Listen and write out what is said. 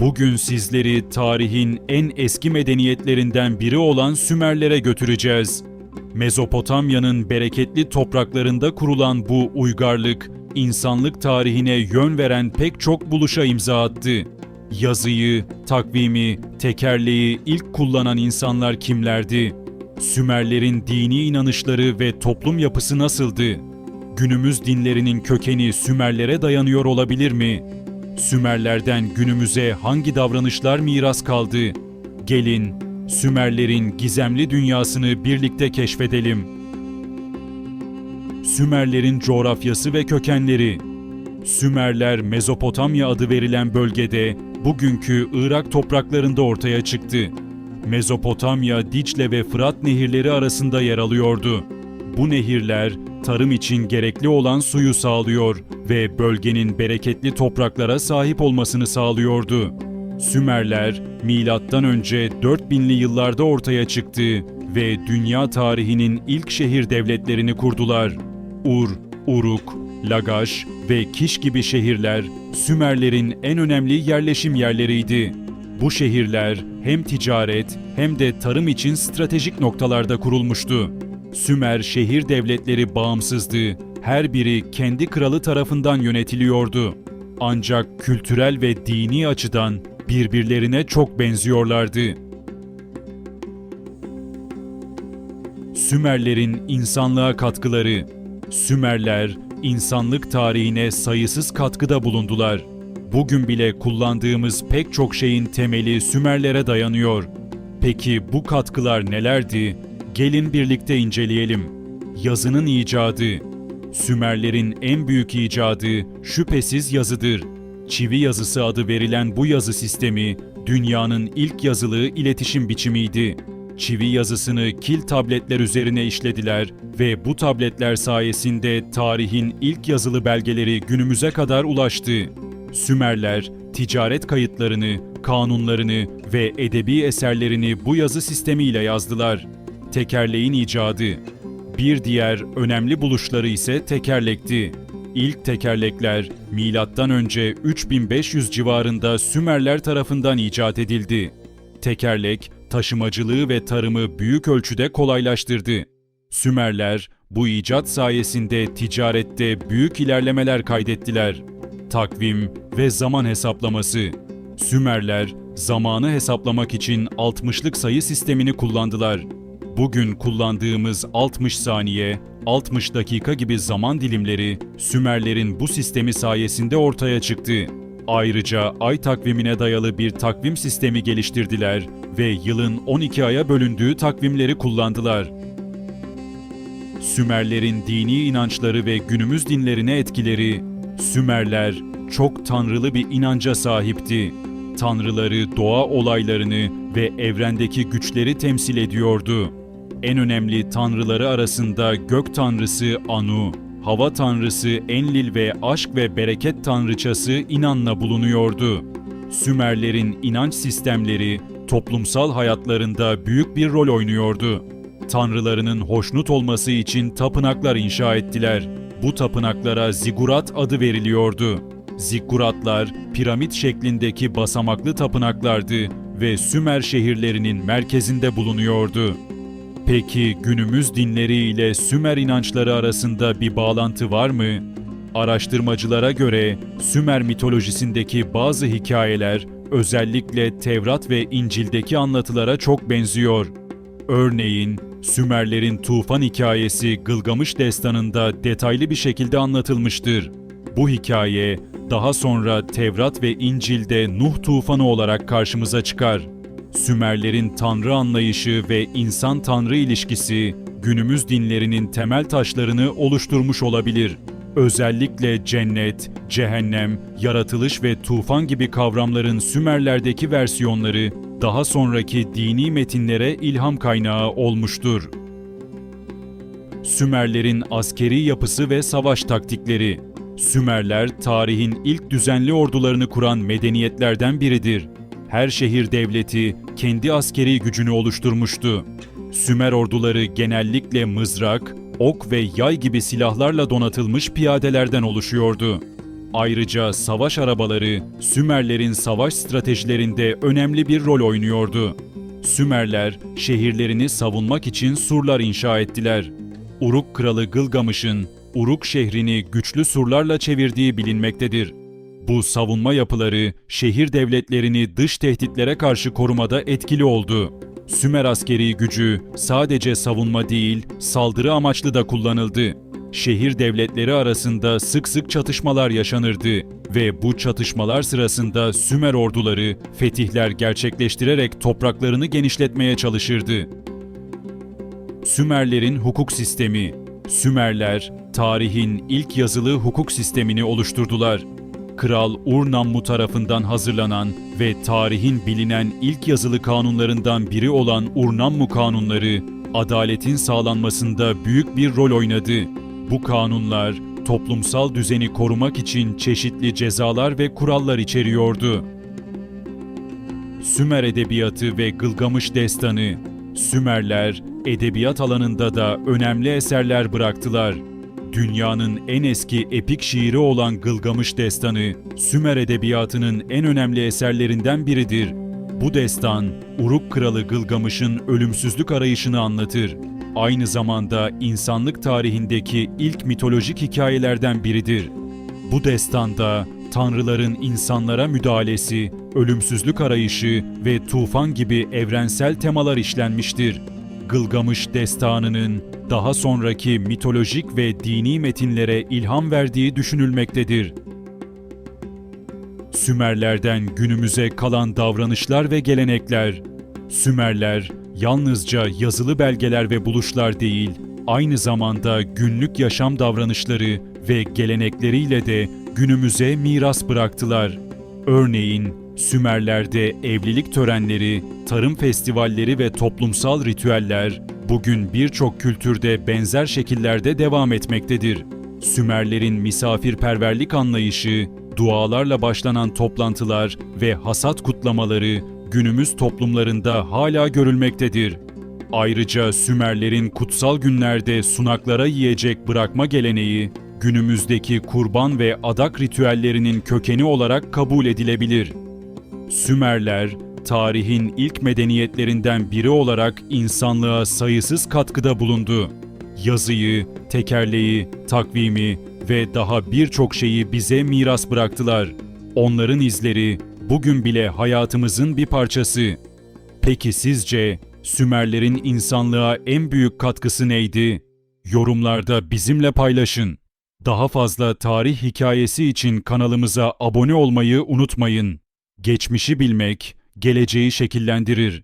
Bugün sizleri tarihin en eski medeniyetlerinden biri olan Sümerlere götüreceğiz. Mezopotamya'nın bereketli topraklarında kurulan bu uygarlık, insanlık tarihine yön veren pek çok buluşa imza attı. Yazıyı, takvimi, tekerleği ilk kullanan insanlar kimlerdi? Sümerlerin dini inanışları ve toplum yapısı nasıldı? Günümüz dinlerinin kökeni Sümerlere dayanıyor olabilir mi? Sümerlerden günümüze hangi davranışlar miras kaldı? Gelin Sümerlerin gizemli dünyasını birlikte keşfedelim. Sümerlerin coğrafyası ve kökenleri Sümerler Mezopotamya adı verilen bölgede bugünkü Irak topraklarında ortaya çıktı. Mezopotamya, Dicle ve Fırat nehirleri arasında yer alıyordu. Bu nehirler tarım için gerekli olan suyu sağlıyor ve bölgenin bereketli topraklara sahip olmasını sağlıyordu. Sümerler milattan önce 4000'li yıllarda ortaya çıktı ve dünya tarihinin ilk şehir devletlerini kurdular. Ur, Uruk, Lagaş ve Kiş gibi şehirler Sümerlerin en önemli yerleşim yerleriydi. Bu şehirler hem ticaret hem de tarım için stratejik noktalarda kurulmuştu. Sümer şehir devletleri bağımsızdı. Her biri kendi kralı tarafından yönetiliyordu. Ancak kültürel ve dini açıdan birbirlerine çok benziyorlardı. Sümerlerin insanlığa katkıları Sümerler insanlık tarihine sayısız katkıda bulundular. Bugün bile kullandığımız pek çok şeyin temeli Sümerlere dayanıyor. Peki bu katkılar nelerdi? Gelin birlikte inceleyelim. Yazının icadı. Sümerlerin en büyük icadı şüphesiz yazıdır. Çivi yazısı adı verilen bu yazı sistemi dünyanın ilk yazılı iletişim biçimiydi. Çivi yazısını kil tabletler üzerine işlediler ve bu tabletler sayesinde tarihin ilk yazılı belgeleri günümüze kadar ulaştı. Sümerler ticaret kayıtlarını, kanunlarını ve edebi eserlerini bu yazı sistemiyle yazdılar. Tekerleğin icadı. Bir diğer önemli buluşları ise tekerlekti. İlk tekerlekler milattan önce 3500 civarında Sümerler tarafından icat edildi. Tekerlek taşımacılığı ve tarımı büyük ölçüde kolaylaştırdı. Sümerler bu icat sayesinde ticarette büyük ilerlemeler kaydettiler. Takvim ve zaman hesaplaması. Sümerler zamanı hesaplamak için 60'lık sayı sistemini kullandılar. Bugün kullandığımız 60 saniye, 60 dakika gibi zaman dilimleri Sümerlerin bu sistemi sayesinde ortaya çıktı. Ayrıca ay takvimine dayalı bir takvim sistemi geliştirdiler ve yılın 12 aya bölündüğü takvimleri kullandılar. Sümerlerin dini inançları ve günümüz dinlerine etkileri, Sümerler çok tanrılı bir inanca sahipti. Tanrıları, doğa olaylarını ve evrendeki güçleri temsil ediyordu. En önemli tanrıları arasında gök tanrısı Anu, hava tanrısı Enlil ve aşk ve bereket tanrıçası İnanna bulunuyordu. Sümerlerin inanç sistemleri toplumsal hayatlarında büyük bir rol oynuyordu. Tanrılarının hoşnut olması için tapınaklar inşa ettiler. Bu tapınaklara zigurat adı veriliyordu. Zigguratlar piramit şeklindeki basamaklı tapınaklardı ve Sümer şehirlerinin merkezinde bulunuyordu. Peki günümüz dinleri ile Sümer inançları arasında bir bağlantı var mı? Araştırmacılara göre Sümer mitolojisindeki bazı hikayeler özellikle Tevrat ve İncil'deki anlatılara çok benziyor. Örneğin Sümerlerin tufan hikayesi Gılgamış destanında detaylı bir şekilde anlatılmıştır. Bu hikaye daha sonra Tevrat ve İncil'de Nuh tufanı olarak karşımıza çıkar. Sümerlerin tanrı anlayışı ve insan-tanrı ilişkisi günümüz dinlerinin temel taşlarını oluşturmuş olabilir. Özellikle cennet, cehennem, yaratılış ve tufan gibi kavramların Sümerlerdeki versiyonları daha sonraki dini metinlere ilham kaynağı olmuştur. Sümerlerin askeri yapısı ve savaş taktikleri Sümerler tarihin ilk düzenli ordularını kuran medeniyetlerden biridir. Her şehir devleti kendi askeri gücünü oluşturmuştu. Sümer orduları genellikle mızrak, ok ve yay gibi silahlarla donatılmış piyadelerden oluşuyordu. Ayrıca savaş arabaları Sümerlerin savaş stratejilerinde önemli bir rol oynuyordu. Sümerler şehirlerini savunmak için surlar inşa ettiler. Uruk kralı Gılgamış'ın Uruk şehrini güçlü surlarla çevirdiği bilinmektedir. Bu savunma yapıları şehir devletlerini dış tehditlere karşı korumada etkili oldu. Sümer askeri gücü sadece savunma değil, saldırı amaçlı da kullanıldı. Şehir devletleri arasında sık sık çatışmalar yaşanırdı ve bu çatışmalar sırasında Sümer orduları fetihler gerçekleştirerek topraklarını genişletmeye çalışırdı. Sümerlerin hukuk sistemi Sümerler, tarihin ilk yazılı hukuk sistemini oluşturdular. Kral Urnammu tarafından hazırlanan ve tarihin bilinen ilk yazılı kanunlarından biri olan Urnammu kanunları, adaletin sağlanmasında büyük bir rol oynadı. Bu kanunlar, toplumsal düzeni korumak için çeşitli cezalar ve kurallar içeriyordu. Sümer Edebiyatı ve Gılgamış Destanı Sümerler, edebiyat alanında da önemli eserler bıraktılar. Dünyanın en eski epik şiiri olan Gılgamış Destanı, Sümer edebiyatının en önemli eserlerinden biridir. Bu destan, Uruk kralı Gılgamış'ın ölümsüzlük arayışını anlatır. Aynı zamanda insanlık tarihindeki ilk mitolojik hikayelerden biridir. Bu destanda tanrıların insanlara müdahalesi, ölümsüzlük arayışı ve tufan gibi evrensel temalar işlenmiştir. Gılgamış destanının daha sonraki mitolojik ve dini metinlere ilham verdiği düşünülmektedir. Sümerlerden günümüze kalan davranışlar ve gelenekler. Sümerler yalnızca yazılı belgeler ve buluşlar değil, aynı zamanda günlük yaşam davranışları ve gelenekleriyle de günümüze miras bıraktılar. Örneğin Sümerler'de evlilik törenleri, tarım festivalleri ve toplumsal ritüeller bugün birçok kültürde benzer şekillerde devam etmektedir. Sümerlerin misafirperverlik anlayışı, dualarla başlanan toplantılar ve hasat kutlamaları günümüz toplumlarında hala görülmektedir. Ayrıca Sümerlerin kutsal günlerde sunaklara yiyecek bırakma geleneği, günümüzdeki kurban ve adak ritüellerinin kökeni olarak kabul edilebilir. Sümerler, tarihin ilk medeniyetlerinden biri olarak insanlığa sayısız katkıda bulundu. Yazıyı, tekerleği, takvimi ve daha birçok şeyi bize miras bıraktılar. Onların izleri bugün bile hayatımızın bir parçası. Peki sizce Sümerlerin insanlığa en büyük katkısı neydi? Yorumlarda bizimle paylaşın. Daha fazla tarih hikayesi için kanalımıza abone olmayı unutmayın. Geçmişi bilmek, geleceği şekillendirir.